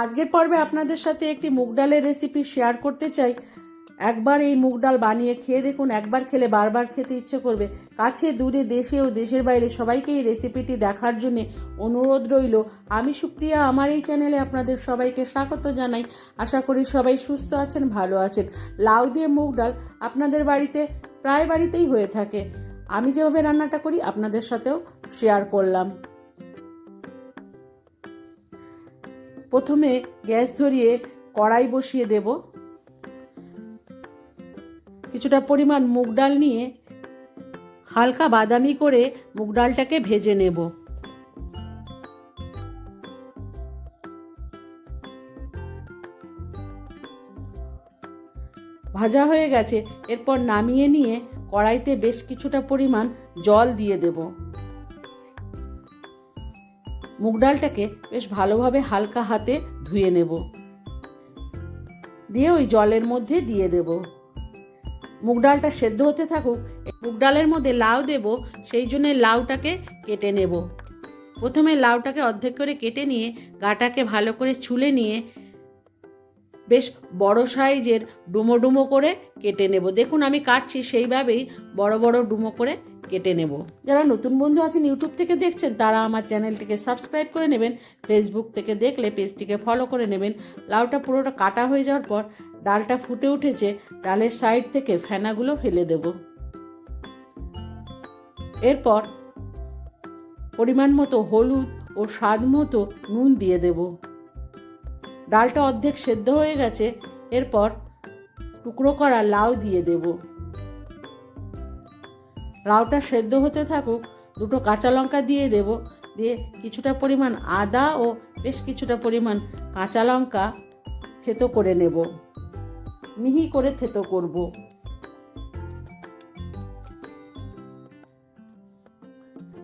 আজকের পর্বে আপনাদের সাথে একটি মুগ ডালের রেসিপি শেয়ার করতে চাই। একবার এই মুগ ডাল বানিয়ে খেয়ে দেখুন, একবার খেলে বারবার খেতে ইচ্ছে করবে। কাছে, দূরে, দেশে ও দেশের বাইরে সবাইকে এই রেসিপিটি দেখার জন্য অনুরোধ রইল। আমি সুপ্রিয়া, আমার এই চ্যানেলে আপনাদের সবাইকে স্বাগত জানাই। আশা করি সবাই সুস্থ আছেন, ভালো আছেন। লাউ দিয়ে মুগ ডাল আপনাদের বাড়িতে প্রায় বাড়িতেই হয়ে থাকে। আমি যেভাবে রান্নাটা করি, আপনাদের সাথেও শেয়ার করলাম। প্রথমে গ্যাস ধরিয়ে কড়াই বসিয়ে দেব। কিছুটা পরিমাণ মুগ ডাল নিয়ে হালকা বাদামি করে মুগ ডালটাকে ভেজে নেব। ভাজা হয়ে গেছে। এরপর নামিয়ে নিয়ে কড়াইতে বেশ কিছুটা পরিমাণ জল দিয়ে দেবো। মুগ ডালটাকে বেশ ভালোভাবে হালকা হাতে ধুয়ে নেব। দিয়ে ওই জলের মধ্যে দিয়ে দেব। মুগ ডালটা সেদ্ধ হতে থাকুক মুগ ডালের মধ্যে লাউ দেব, সেই জন্য লাউটাকে কেটে নেব। প্রথমে লাউটাকে অর্ধেক করে কেটে নিয়ে গাটাকে ভালো করে ছুলে নিয়ে বেশ বড় সাইজের ডুমো ডুমো করে কেটে নেব। দেখুন আমি কাটছি, সেইভাবেই বড় বড় ডুমো করে কেটে নেব। যারা নতুন বন্ধু আছেন ইউটিউব থেকে দেখছেন, তারা আমার চ্যানেলটিকে সাবস্ক্রাইব করে নেবেন ফেসবুক থেকে দেখলে পেজটিকে ফলো করে নেবেন। লাউটা পুরোটা কাটা হয়ে যাওয়ার পর ডালটা ফুটে উঠেছে, ডালের সাইড থেকে ফেনাগুলো ফেলে দেব। এরপর পরিমাণ মতো হলুদ ও স্বাদ মতো নুন দিয়ে দেব। ডালটা অর্ধেক সেদ্ধ হয়ে গেছে, এরপর টুকরো করা লাউ দিয়ে দেবো। লাউটা সেদ্ধ হতে থাকুক, দুটো কাঁচা লঙ্কা দিয়ে দেব। দিয়ে কিছুটা পরিমাণ আদা ও বেশ কিছুটা পরিমাণ কাঁচা লঙ্কা থেতো করে নেব। মিহি করে থেতো করব।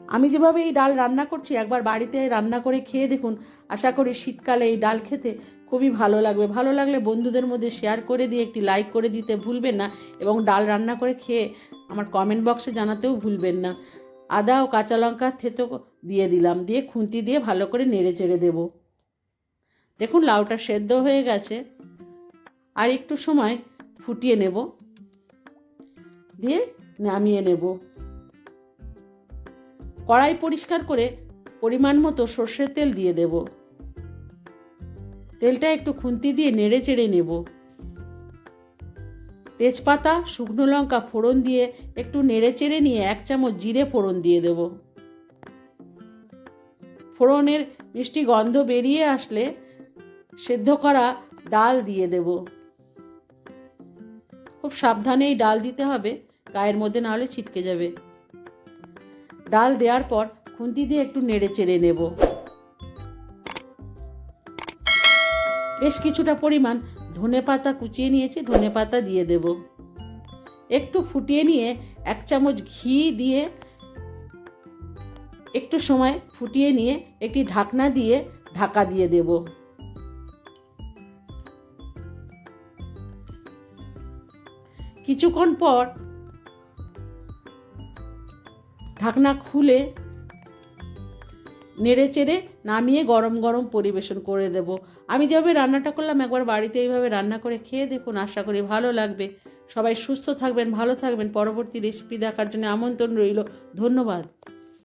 আমি যেভাবে এই ডাল রান্না করছি, একবার বাড়িতে রান্না করে খেয়ে দেখুন, আশা করি শীতকালে এই ডাল খেতে খুবই ভালো লাগবে। ভালো লাগলে বন্ধুদের মধ্যে শেয়ার করে দিয়ে, একটি লাইক করে দিতে ভুলবেন না এবং ডাল রান্না করে খেয়ে আমার কমেন্ট বক্সে জানাতেও ভুলবেন না। আদা ও কাঁচা লঙ্কা থেতো দিয়ে দিলাম, দিয়ে খুন্তি দিয়ে ভালো করে নেড়ে চেড়ে দেবো। দেখুন লাউটা সেদ্ধ হয়ে গেছে। আর একটু সময় ফুটিয়ে নেব। দিয়ে নামিয়ে নেব। কড়াই পরিষ্কার করে পরিমাণ মতো সর্ষের তেল দিয়ে দেব। তেলটা একটু খুন্তি দিয়ে নেড়ে চেড়ে নেব। তেজপাতা, শুকনো লঙ্কা ফোড়ন দিয়ে একটু নেড়ে চেড়ে নিয়ে এক চামচ জিরে ফোড়ন দিয়ে দেব। ফোড়নের মিষ্টি গন্ধ বেরিয়ে আসলে সেদ্ধ করা ডাল দিয়ে দেব। খুব সাবধানে এই ডাল দিতে হবে, গায়ের মধ্যে না হলে ছিটকে যাবে। ডাল দেওয়ার পর খুন্তি দিয়ে একটু নেড়ে চেড়ে নেব। বেশ কিছুটা পরিমাণ ধনে পাতা কুচিয়ে নিয়েছি, ধনে পাতা দিয়ে দেব। একটু ফুটিয়ে নিয়ে এক চামচ ঘি দিয়ে একটু সময় ফুটিয়ে নিয়ে একটি ঢাকনা দিয়ে ঢাকা দিয়ে দেব। কিছুক্ষণ পর ঢাকনা খুলে নেড়ে চেড়ে নামিয়ে গরম গরম পরিবেশন করে দেব। আমি যেভাবে রান্নাটা করলাম, একবার বাড়িতে এইভাবে রান্না করে খেয়ে দেখুন, আশা করি ভালো লাগবে। সবাই সুস্থ থাকবেন, ভালো থাকবেন। পরবর্তী রেসিপি দেখার জন্য আমন্ত্রণ রইল। ধন্যবাদ।